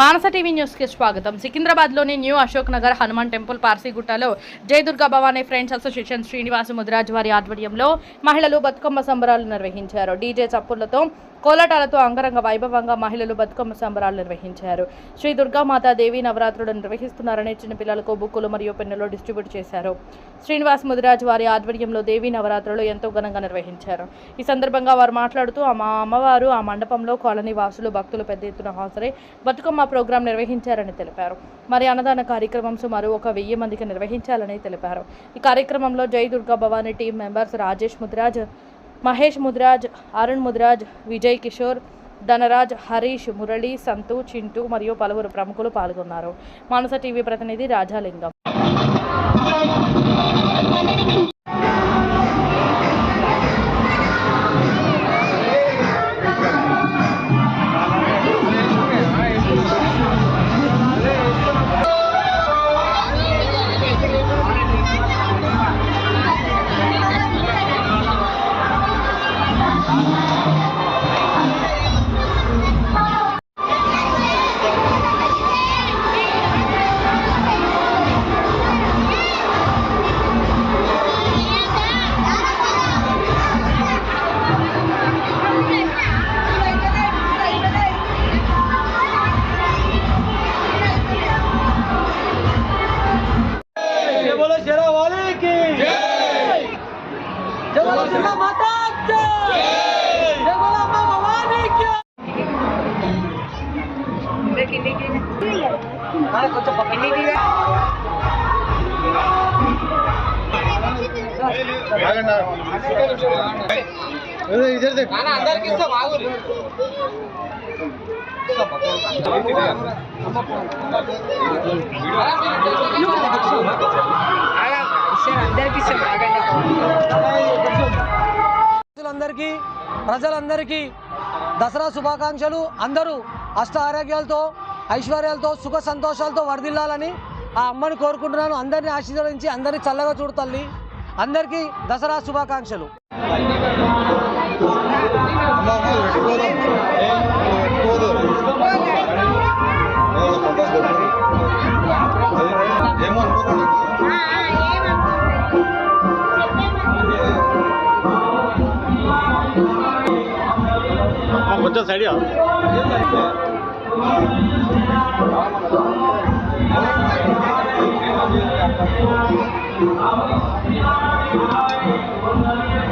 మానస TV న్యూస్కి స్వాగతం. సికింద్రాబాద్లోని న్యూ అశోక్ నగర్ హనుమాన్ టెంపుల్ పార్సీగుట్టలో జయ దుర్గా భవానీ ఫ్రెండ్స్ అసోసియేషన్ శ్రీనివాస ముదిరాజ్ వారి ఆధ్వర్యంలో మహిళలు బతుకమ్మ సంబరాలు నిర్వహించారు. డీజే చప్పులతో కోలాటాలతో అంగరంగ వైభవంగా మహిళలు బతుకమ్మ సంబరాలు నిర్వహించారు. శ్రీ దుర్గామాత దేవి నవరాత్రులు నిర్వహిస్తున్నారని చిన్నపిల్లలకు బుక్కులు మరియు పెన్నులు డిస్ట్రిబ్యూట్ చేశారు. శ్రీనివాస్ ముదిరాజ్ వారి ఆధ్వర్యంలో దేవి నవరాత్రులు ఎంతో ఘనంగా నిర్వహించారు. ఈ సందర్భంగా వారు మాట్లాడుతూ ఆ మా అమ్మవారు ఆ మండపంలో కాలనీ వాసులు భక్తులు పెద్ద ఎత్తున హాజరై బతుకమ్మ ప్రోగ్రాం నిర్వహించారని తెలిపారు. మరి అన్నదాన కార్యక్రమం సుమారు ఒక వెయ్యి మందికి నిర్వహించాలని తెలిపారు. ఈ కార్యక్రమంలో జై దుర్గా భవానీ టీం మెంబర్స్ రాజేష్ ముద్రాజ్ మహేష్ ముద్రాజ్ అరుణ్ ముద్రాజ్ విజయ్ కిషోర్ ధనరాజ్ హరీష్ మురళి సంతు చింటూ మరియు పలువురు ప్రముఖులు పాల్గొన్నారు. మానస టీవీ ప్రతినిధి రాజాలింగం. ప్రజలందరికీ ప్రజలందరికీ దసరా శుభాకాంక్షలు. అందరూ అష్ట ఆరోగ్యాలతో ఐశ్వర్యాలతో సుఖ సంతోషాలతో వరదిల్లాలని ఆ అమ్మని కోరుకుంటున్నాను. అందరినీ ఆశీర్వదించి అందరినీ చల్లగా చూడతల్లి అందరికీ దసరా శుభాకాంక్షలు. 어, 먼저 자리야.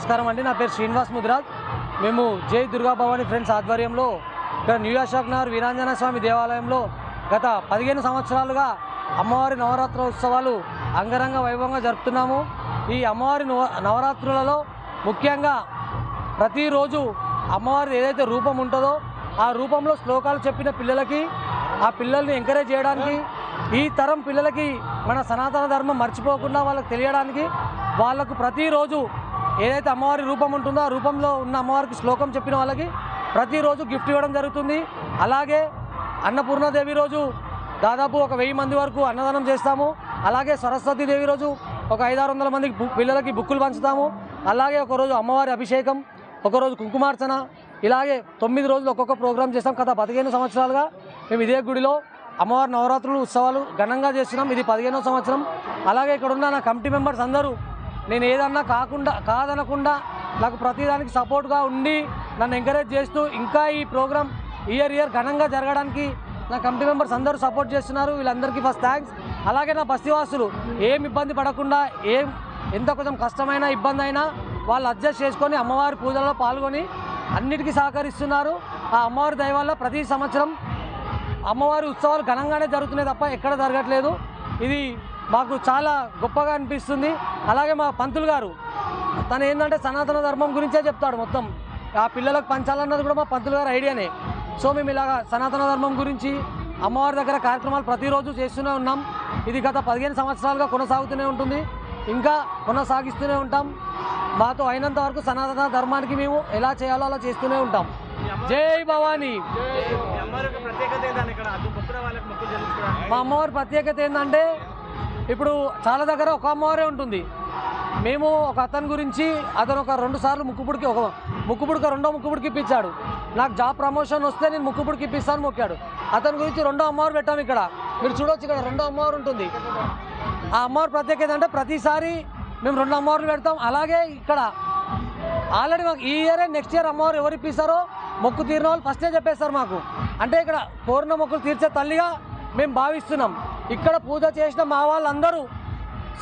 నమస్కారం అండి. నా పేరు శ్రీనివాస్ ముద్రాజ్. మేము జై దుర్గా భవాని ఫ్రెండ్స్ ఆధ్వర్యంలో ఇక్కడ న్యూ అశోక్ నగర్ వీరాంజన స్వామి దేవాలయంలో గత పదిహేను సంవత్సరాలుగా అమ్మవారి నవరాత్ర ఉత్సవాలు అంగరంగ వైభవంగా జరుపుతున్నాము. ఈ అమ్మవారి నవ- నవరాత్రులలో ముఖ్యంగా ప్రతిరోజు అమ్మవారి ఏదైతే రూపం ఉంటుందో ఆ రూపంలో శ్లోకాలు చెప్పిన పిల్లలకి ఆ పిల్లల్ని ఎంకరేజ్ చేయడానికి ఈ తరం పిల్లలకి మన సనాతన ధర్మం మర్చిపోకుండా వాళ్ళకి తెలియడానికి వాళ్ళకు ప్రతిరోజు ఏదైతే అమ్మవారి రూపం ఉంటుందో ఆ రూపంలో ఉన్న అమ్మవారికి శ్లోకం చెప్పిన వాళ్ళకి ప్రతిరోజు గిఫ్ట్ ఇవ్వడం జరుగుతుంది. అలాగే అన్నపూర్ణాదేవి రోజు దాదాపు ఒక వెయ్యి మంది వరకు అన్నదానం చేస్తాము. అలాగే సరస్వతి దేవి రోజు ఒక ఐదారు వందల మందికి బు- పిల్లలకి బుక్కులు పంచుతాము. అలాగే ఒకరోజు అమ్మవారి అభిషేకం ఒకరోజు కుంకుమార్చన ఇలాగే తొమ్మిది రోజులు ఒక్కొక్క ప్రోగ్రాం చేస్తాం. గత పదిహేను సంవత్సరాలుగా మేము ఇదే గుడిలో అమ్మవారి నవరాత్రులు ఉత్సవాలు ఘనంగా చేస్తున్నాం. ఇది పదిహేనో సంవత్సరం. అలాగే ఇక్కడ ఉన్న నా కమిటీ మెంబర్స్ అందరూ నేను ఏదన్నా కాకుండా కాదనకుండా నాకు ప్రతిదానికి సపోర్ట్గా ఉండి నన్ను ఎంకరేజ్ చేస్తూ ఇంకా ఈ ప్రోగ్రాం ఇయర్ ఇయర్ ఘనంగా జరగడానికి నా కమిటీ మెంబర్స్ అందరూ సపోర్ట్ చేస్తున్నారు. వీళ్ళందరికీ ఫస్ట్ థ్యాంక్స్. అలాగే నా బస్తీవాసులు ఏం ఇబ్బంది పడకుండా ఏం ఎంత కొంచెం కష్టమైన ఇబ్బంది అయినా వాళ్ళు అడ్జస్ట్ చేసుకొని అమ్మవారి పూజల్లో పాల్గొని అన్నిటికీ సహకరిస్తున్నారు. ఆ అమ్మవారి దయ వల్ల ప్రతి సంవత్సరం అమ్మవారి ఉత్సవాలు ఘనంగానే జరుగుతున్నాయి తప్ప ఎక్కడ జరగట్లేదు. ఇది మాకు చాలా గొప్పగా అనిపిస్తుంది. అలాగే మా పంతులు గారు తను ఏంటంటే సనాతన ధర్మం గురించే చెప్తాడు మొత్తం. ఆ పిల్లలకు పంచాలన్నది కూడా మా పంతులు గారు ఐడియానే. సో మేము ఇలాగా సనాతన ధర్మం గురించి అమ్మవారి దగ్గర కార్యక్రమాలు ప్రతిరోజు చేస్తూనే ఉన్నాం. ఇది గత పదిహేను సంవత్సరాలుగా కొనసాగుతూనే ఉంటుంది. ఇంకా కొనసాగిస్తూనే ఉంటాం. మాతో అయినంత వరకు సనాతన ధర్మానికి మేము ఎలా చేయాలో అలా చేస్తూనే ఉంటాం. జై భవానీ! మా అమ్మవారి ప్రత్యేకత ఏంటంటే ఇప్పుడు చాలా దగ్గర ఒక అమ్మవారే ఉంటుంది. మేము ఒక అతని గురించి అతను ఒక రెండు సార్లు ముక్కుపుడికి ఒక ముక్కుపుడికి రెండో ముక్కుపుడికి ఇప్పించాడు. నాకు జాబ్ ప్రమోషన్ వస్తే నేను ముక్కుపుడికి ఇప్పిస్తాను మొక్కాడు. అతని గురించి రెండో అమ్మవారు పెట్టాము ఇక్కడ. మీరు చూడొచ్చు ఇక్కడ రెండో అమ్మవారు ఉంటుంది. ఆ అమ్మవారు ప్రత్యేకత అంటే ప్రతిసారి మేము రెండు అమ్మవార్లు పెడతాం. అలాగే ఇక్కడ ఆల్రెడీ మాకు ఈ ఇయర్ నెక్స్ట్ ఇయర్ అమ్మవారు ఎవరు ఇప్పిస్తారో మొక్కు తీరిన వాళ్ళు ఫస్టే చెప్పేస్తారు మాకు. అంటే ఇక్కడ కోరిన మొక్కులు తీర్చే తల్లిగా మేము భావిస్తున్నాం. ఇక్కడ పూజ చేసిన మా వాళ్ళందరూ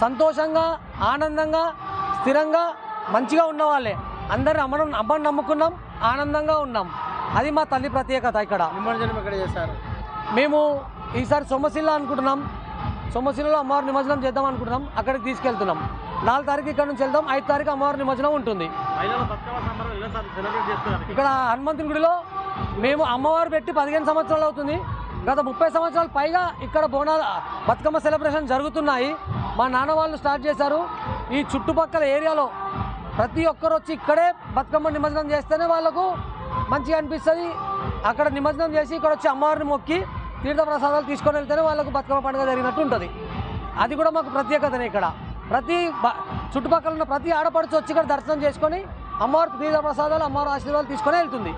సంతోషంగా ఆనందంగా స్థిరంగా మంచిగా ఉన్న వాళ్ళే అందరిని అమ్మను అమ్మని నమ్ముకున్నాం ఆనందంగా ఉన్నాం. అది మా తల్లి ప్రత్యేకత ఇక్కడ. నిమజ్జనం ఇక్కడ చేశారు? మేము ఈసారి సొమ్మశిల్ల అనుకుంటున్నాం. సొమ్మశిల్లలో అమ్మవారి నిమజ్జనం చేద్దాం అనుకుంటున్నాం. అక్కడికి తీసుకెళ్తున్నాం. నాలుగు తారీఖు ఇక్కడ నుంచి వెళ్దాం. ఐదు తారీఖు అమ్మవారి నిమజ్జనం ఉంటుంది. ఇక్కడ హనుమంతుని గుడిలో మేము అమ్మవారు పెట్టి పదిహేను సంవత్సరాలు అవుతుంది. గత ముప్పై సంవత్సరాలు పైగా ఇక్కడ బోనాల బతుకమ్మ సెలబ్రేషన్ జరుగుతున్నాయి. మా నాన్న వాళ్ళు స్టార్ట్ చేశారు. ఈ చుట్టుపక్కల ఏరియాలో ప్రతి ఒక్కరు వచ్చి ఇక్కడే బతుకమ్మ నిమజ్జనం చేస్తేనే వాళ్ళకు మంచిగా అనిపిస్తుంది. అక్కడ నిమజ్జనం చేసి ఇక్కడ వచ్చి అమ్మవారిని మొక్కి తీర్థ ప్రసాదాలు తీసుకొని వెళ్తేనే వాళ్ళకు బతుకమ్మ పండుగ జరిగినట్టు ఉంటుంది. అది కూడా మాకు ప్రత్యేకతనే ఇక్కడ. ప్రతి చుట్టుపక్కల ఉన్న ప్రతి ఆడపడుచు వచ్చి ఇక్కడ దర్శనం చేసుకొని అమ్మవారి తీర్థ ప్రసాదాలు అమ్మవారి ఆశీర్వాదాలు తీసుకొని వెళ్తుంది.